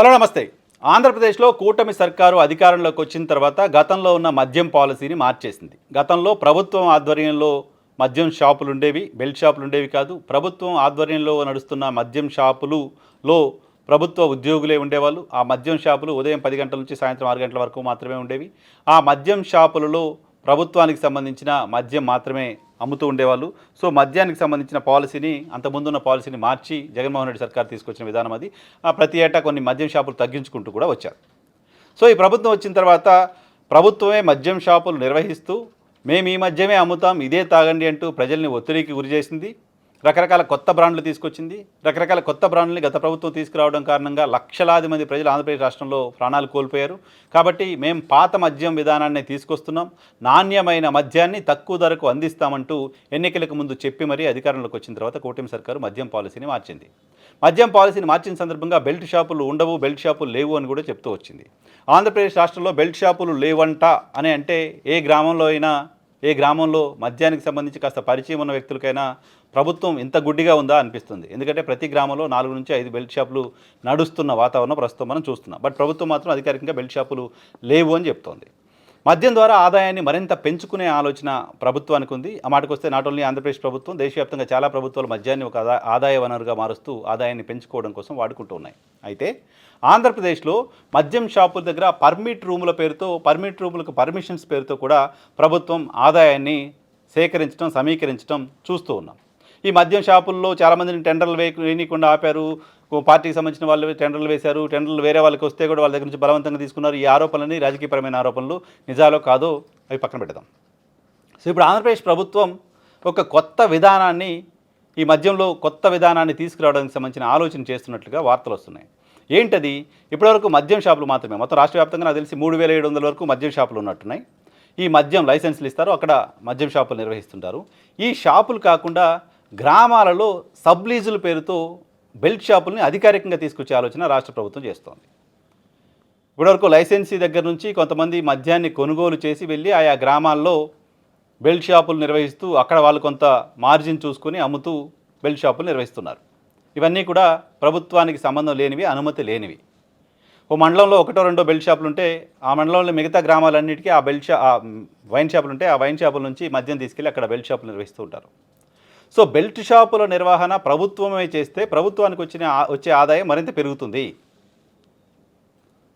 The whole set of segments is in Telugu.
హలో నమస్తే. ఆంధ్రప్రదేశ్లో కూటమి సర్కారు అధికారంలోకి వచ్చిన తర్వాత గతంలో ఉన్న మద్యం పాలసీని మార్చేసింది. గతంలో ప్రభుత్వం ఆధ్వర్యంలో మద్యం షాపులు ఉండేవి బెల్ట్ షాపులు ఉండేవి కాదు ప్రభుత్వం ఆధ్వర్యంలో నడుస్తున్న మద్యం షాపులులో ప్రభుత్వ ఉద్యోగులే ఉండేవాళ్ళు. ఆ మద్యం షాపులు ఉదయం పది గంటల నుంచి సాయంత్రం ఆరు గంటల వరకు మాత్రమే ఉండేవి. ఆ మద్యం షాపులలో ప్రభుత్వానికి సంబంధించిన మద్యం మాత్రమే అమ్ముతూ ఉండేవాళ్ళు. సో మద్యానికి సంబంధించిన పాలసీని అంతకుముందున్న పాలసీని మార్చి జగన్మోహన్ రెడ్డి సర్కార్ తీసుకొచ్చిన విధానం అది. ప్రతి ఏటా కొన్ని మద్యం షాపులు తగ్గించుకుంటూ కూడా వచ్చారు. సో ఈ ప్రభుత్వం వచ్చిన తర్వాత ప్రభుత్వమే మద్యం షాపులు నిర్వహిస్తూ మేము ఈ మద్యమే అమ్ముతాం ఇదే తాగండి అంటూ ప్రజల్ని ఒత్తిడికి గురి చేసింది. రకరకాల కొత్త బ్రాండ్లు తీసుకొచ్చింది. రకరకాల కొత్త బ్రాండ్లని గత ప్రభుత్వం తీసుకురావడం కారణంగా లక్షలాది మంది ప్రజలు ఆంధ్రప్రదేశ్ రాష్ట్రంలో ప్రాణాలు కోల్పోయారు. కాబట్టి మేము పాత మద్యం విధానాన్ని తీసుకొస్తున్నాం. నాణ్యమైన మద్యాన్ని తక్కువ ధరకు అందిస్తామంటూ ఎన్నికలకు ముందు చెప్పి మరీ అధికారంలోకి వచ్చిన తర్వాత కూటమి సర్కారు మద్యం పాలసీని మార్చింది. మద్యం పాలసీని మార్చిన సందర్భంగా బెల్ట్ షాపులు ఉండవు బెల్ట్ షాపులు లేవు అని కూడా చెప్తూ వచ్చింది. ఆంధ్రప్రదేశ్ రాష్ట్రంలో బెల్ట్ షాపులు లేవంట అని అంటే ఏ గ్రామంలో అయినా ఏ గ్రామంలో మద్యానికి సంబంధించి కాస్త పరిచయం ఉన్న వ్యక్తులకైనా ప్రభుత్వం ఇంత గుడ్డిగా ఉందా అనిపిస్తుంది. ఎందుకంటే ప్రతి గ్రామంలో నాలుగు నుంచి ఐదు బెల్ట్ షాపులు నడుస్తున్న వాతావరణం ప్రస్తుతం మనం చూస్తున్నాం. బట్ ప్రభుత్వం మాత్రం అధికారికంగా బెల్ట్ షాపులు లేవు అని చెప్తోంది. మద్యం ద్వారా ఆదాయాన్ని మరింత పెంచుకునే ఆలోచన ప్రభుత్వానికి ఉంది. ఆ మాటకు వస్తే నాట్ ఓన్లీ ఆంధ్రప్రదేశ్ ప్రభుత్వం దేశవ్యాప్తంగా చాలా ప్రభుత్వాలు మద్యాన్ని ఒక ఆదాయ వనరుగా మారుస్తూ ఆదాయాన్ని పెంచుకోవడం కోసం వాడుకుంటూ ఉన్నాయి. అయితే ఆంధ్రప్రదేశ్లో మద్యం షాపుల దగ్గర పర్మిట్ రూముల పేరుతో పర్మిట్ రూములకు పర్మిషన్స్ పేరుతో కూడా ప్రభుత్వం ఆదాయాన్ని సేకరించడం సమీకరించడం చూస్తూ ఉన్నాం. ఈ మద్యం షాపుల్లో చాలామందిని టెండర్లు వేయకుండా ఆపారు. పార్టీకి సంబంధించిన వాళ్ళు టెండర్లు వేశారు టెండర్లు వేరే వాళ్ళకి వస్తే కూడా వాళ్ళ దగ్గర నుంచి బలవంతంగా తీసుకున్నారు. ఈ ఆరోపణలని రాజకీయపరమైన ఆరోపణలు నిజాలో కాదో అవి పక్కన పెడదాం. సో ఇప్పుడు ఆంధ్రప్రదేశ్ ప్రభుత్వం ఒక కొత్త విధానాన్ని ఈ మద్యంలో కొత్త విధానాన్ని తీసుకురావడానికి సంబంధించిన ఆలోచన చేస్తున్నట్లుగా వార్తలు వస్తున్నాయి. ఏంటది? ఇప్పటివరకు మద్యం షాపులు మాత్రమే. మొత్తం రాష్ట్ర వ్యాప్తంగా నాకు తెలిసి మూడు వేల ఏడు వందల వరకు మద్యం షాపులు ఉన్నట్టున్నాయి. ఈ మద్యం లైసెన్సులు ఇస్తారు అక్కడ మద్యం షాపులు నిర్వహిస్తుంటారు. ఈ షాపులు కాకుండా గ్రామాలలో సబ్లీజుల పేరుతో బెల్ట్ షాపుల్ని అధికారికంగా తీసుకొచ్చే ఆలోచన రాష్ట్ర ప్రభుత్వం చేస్తోంది. ఇప్పటివరకు లైసెన్సీ దగ్గర నుంచి కొంతమంది మద్యాన్ని కొనుగోలు చేసి వెళ్ళి ఆయా గ్రామాల్లో బెల్ట్ షాపులు నిర్వహిస్తూ అక్కడ వాళ్ళు కొంత మార్జిన్ చూసుకొని అమ్ముతూ బెల్ట్ షాపులు నిర్వహిస్తున్నారు. ఇవన్నీ కూడా ప్రభుత్వానికి సంబంధం లేనివి అనుమతి లేనివి. ఓ మండలంలో ఒకటో రెండో బెల్ట్ షాపులు ఉంటే ఆ మండలంలో మిగతా గ్రామాలన్నిటికీ ఆ బెల్ట్ షా వైన్ షాపులు ఉంటే ఆ వైన్ షాపుల నుంచి మద్యం తీసుకెళ్ళి అక్కడ బెల్ట్ షాపులు నిర్వహిస్తూ ఉంటారు. సో బెల్ట్ షాపుల నిర్వహణ ప్రభుత్వమే చేస్తే ప్రభుత్వానికి వచ్చిన వచ్చే ఆదాయం మరింత పెరుగుతుంది.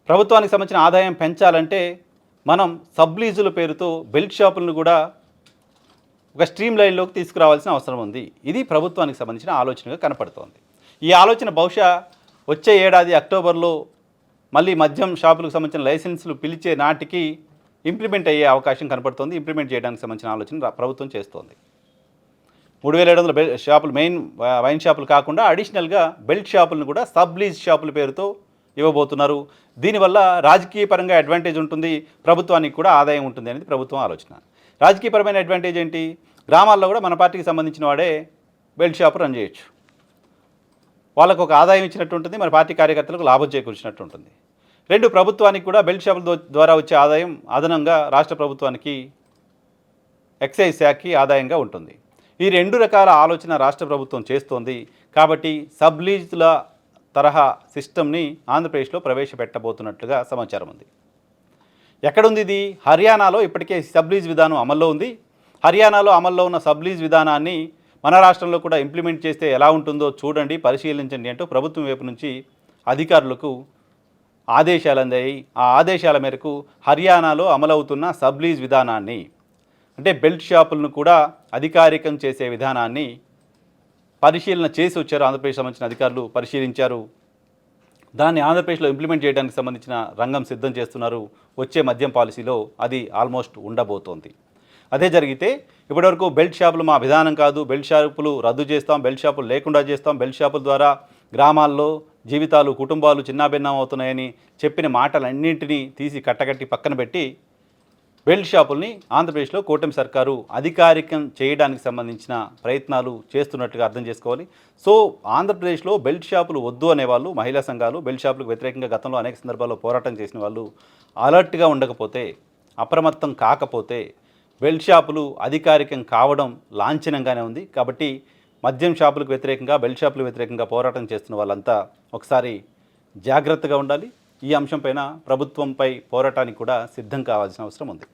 ప్రభుత్వానికి సంబంధించిన ఆదాయం పెంచాలంటే మనం సబ్లీజుల పేరుతో బెల్ట్ షాపులను కూడా ఒక స్ట్రీమ్ లైన్లోకి తీసుకురావాల్సిన అవసరం ఉంది. ఇది ప్రభుత్వానికి సంబంధించిన ఆలోచనగా కనపడుతోంది. ఈ ఆలోచన బహుశా వచ్చే ఏడాది అక్టోబర్లో మళ్ళీ మద్యం షాపులకు సంబంధించిన లైసెన్సులు పిలిచే నాటికి ఇంప్లిమెంట్ అయ్యే అవకాశం కనపడుతోంది. ఇంప్లిమెంట్ చేయడానికి సంబంధించిన ఆలోచన ప్రభుత్వం చేస్తోంది. మూడు వేల ఏడు వందల బెల్ షాపులు మెయిన్ వైన్ షాపులు కాకుండా అడిషనల్గా బెల్ట్ షాపులను కూడా సబ్ లీజ్ షాపుల పేరుతో ఇవ్వబోతున్నారు. దీనివల్ల రాజకీయ పరంగా అడ్వాంటేజ్ ఉంటుంది ప్రభుత్వానికి కూడా ఆదాయం ఉంటుంది అనేది ప్రభుత్వం ఆలోచన. రాజకీయపరమైన అడ్వాంటేజ్ ఏంటి? గ్రామాల్లో కూడా మన పార్టీకి సంబంధించిన వాడే బెల్ట్ షాపు రన్ చేయొచ్చు. వాళ్ళకు ఒక ఆదాయం ఇచ్చినట్టు ఉంటుంది మన పార్టీ కార్యకర్తలకు లాభం చేకూర్చినట్టు ఉంటుంది. రెండు ప్రభుత్వానికి కూడా బెల్ట్ షాపుల ద్వారా వచ్చే ఆదాయం అదనంగా రాష్ట్ర ప్రభుత్వానికి ఎక్సైజ్ శాఖకి ఆదాయంగా ఉంటుంది. ఈ రెండు రకాల ఆలోచన రాష్ట్ర ప్రభుత్వం చేస్తోంది. కాబట్టి సబ్లీజుల తరహా సిస్టమ్ని ఆంధ్రప్రదేశ్లో ప్రవేశపెట్టబోతున్నట్లుగా సమాచారం ఉంది. ఎక్కడుంది ఇది? హర్యానాలో ఇప్పటికే సబ్లీజ్ విధానం అమల్లో ఉంది. హర్యానాలో అమల్లో ఉన్న సబ్లీజ్ విధానాన్ని మన రాష్ట్రంలో కూడా ఇంప్లిమెంట్ చేస్తే ఎలా ఉంటుందో చూడండి పరిశీలించండి అంటూ ప్రభుత్వం వైపు నుంచి అధికారులకు ఆదేశాలు అందాయి ఆ ఆదేశాల మేరకు హర్యానాలో అమలవుతున్న సబ్లీజ్ విధానాన్ని అంటే బెల్ట్ షాపులను కూడా అధికారికం చేసే విధానాన్ని పరిశీలన చేసి వచ్చారు ఆంధ్రప్రదేశ్ సంబంధించిన అధికారులు పరిశీలించారు. దాన్ని ఆంధ్రప్రదేశ్లో ఇంప్లిమెంట్ చేయడానికి సంబంధించిన రంగం సిద్ధం చేస్తున్నారు. వచ్చే మద్యం పాలసీలో అది ఆల్మోస్ట్ ఉండబోతోంది. అదే జరిగితే ఇప్పటివరకు బెల్ట్ షాపులు మా విధానం కాదు. బెల్ట్ షాపులు రద్దు చేస్తాం బెల్ట్ షాపులు లేకుండా చేస్తాం. బెల్ట్ షాపుల ద్వారా గ్రామాల్లో జీవితాలు కుటుంబాలు చిన్నాభిన్నం అవుతున్నాయని చెప్పిన మాటలన్నింటినీ తీసి కట్టకట్టి పక్కన పెట్టి బెల్ట్ షాపుల్ని ఆంధ్రప్రదేశ్లో కూటమి సర్కారు అధికారికం చేయడానికి సంబంధించిన ప్రయత్నాలు చేస్తున్నట్టుగా అర్థం చేసుకోవాలి. సో ఆంధ్రప్రదేశ్లో బెల్ట్ షాపులు వద్దు అనేవాళ్ళు మహిళా సంఘాలు బెల్ట్ షాపులకు వ్యతిరేకంగా గతంలో అనేక సందర్భాల్లో పోరాటం చేసిన వాళ్ళు అలర్ట్గా ఉండకపోతే అప్రమత్తం కాకపోతే బెల్ట్ షాపులు అధికారికం కావడం లాంఛనంగానే ఉంది. కాబట్టి మద్యం షాపులకు వ్యతిరేకంగా బెల్ట్ షాపులకు వ్యతిరేకంగా పోరాటం చేస్తున్న వాళ్ళంతా ఒకసారి జాగ్రత్తగా ఉండాలి. ఈ అంశంపైన ప్రభుత్వంపై పోరాటానికి కూడా సిద్ధం కావాల్సిన అవసరం ఉంది.